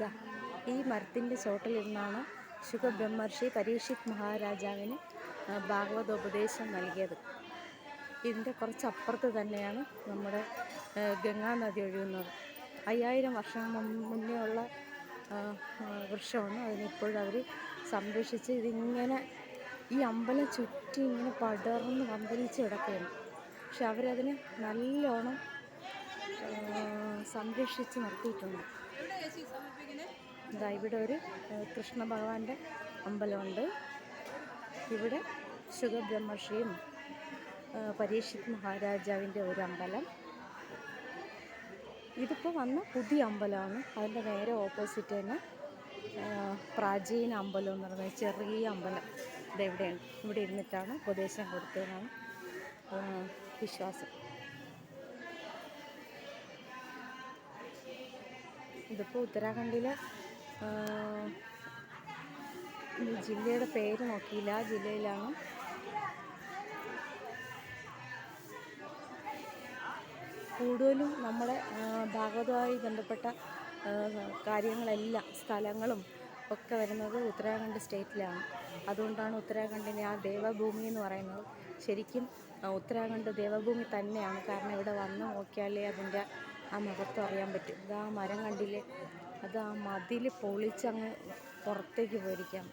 ദാ ഈ മരത്തിന്റെ ചോട്ടിലിരുന്നാണ് ശുഖബ്രഹ്മർഷി പരീക്ഷിത് മഹാരാജാവിന് ഭാഗവതോപദേശം നൽകിയത്. ഇതിന്റെ കുറച്ചപ്പുറത്ത് തന്നെയാണ് നമ്മുടെ ഗംഗാ നദി ഒഴുകുന്നത്. അയ്യായിരം വർഷം മുന്നേ ഉള്ള വൃക്ഷമാണ്. അതിനിപ്പോഴും അവർ സംരക്ഷിച്ച് ഇതിങ്ങനെ ഈ അമ്പലം ചുറ്റി ഇങ്ങനെ പടർന്ന് പന്തലിച്ച് കിടക്കുകയാണ്. പക്ഷെ അവരതിനെ നല്ലോണം സംരക്ഷിച്ച് നിർത്തിയിട്ടുണ്ട്. ഇതാ ഇവിടെ ഒരു കൃഷ്ണ ഭഗവാന്റെ അമ്പലമുണ്ട്. ഇവിടെ ശുഖബ്രഹ്മർഷിയും പരീക്ഷിത് മഹാരാജാവിന്റെ ഒരു അമ്പലം. ഇതിപ്പോൾ വന്ന പുതിയ അമ്പലമാണ്. അതിന്റെ നേരെ ഓപ്പോസിറ്റ് തന്നെ പ്രാചീന അമ്പലം എന്ന് പറയുന്നത് ചെറിയ അമ്പലം. ഇതെവിടെയാണ് ഇവിടെ ഇരുന്നിട്ടാണ് ഉപദേശം കൊടുത്തതെന്നാണ് വിശ്വാസം. ഇതിപ്പോൾ ഉത്തരാഖണ്ഡിലെ ജില്ലയുടെ പേര് നോക്കിയില്ല. ആ ജില്ലയിലാണ് കൂടുതലും നമ്മുടെ ഭാഗവതവുമായി ബന്ധപ്പെട്ട കാര്യങ്ങളെല്ലാം സ്ഥലങ്ങളും ഒക്കെ വരുന്നത് ഉത്തരാഖണ്ഡ് സ്റ്റേറ്റിലാണ്. അതുകൊണ്ടാണ് ഉത്തരാഖണ്ഡിന്റെ ആ ദേവഭൂമി എന്ന് പറയുന്നത്. ശരിക്കും ഉത്തരാഖണ്ഡ് ദേവഭൂമി തന്നെയാണ്. കാരണം ഇവിടെ വന്ന് നോക്കിയാലേ അതിന്റെ ആ മഹത്വം അറിയാൻ പറ്റും. ഇത് ആ മരം കണ്ടില്ലേ? അത് ആ മതിൽ പൊളിച്ചങ്ങ് പുറത്തേക്ക് പോയിരിക്കാം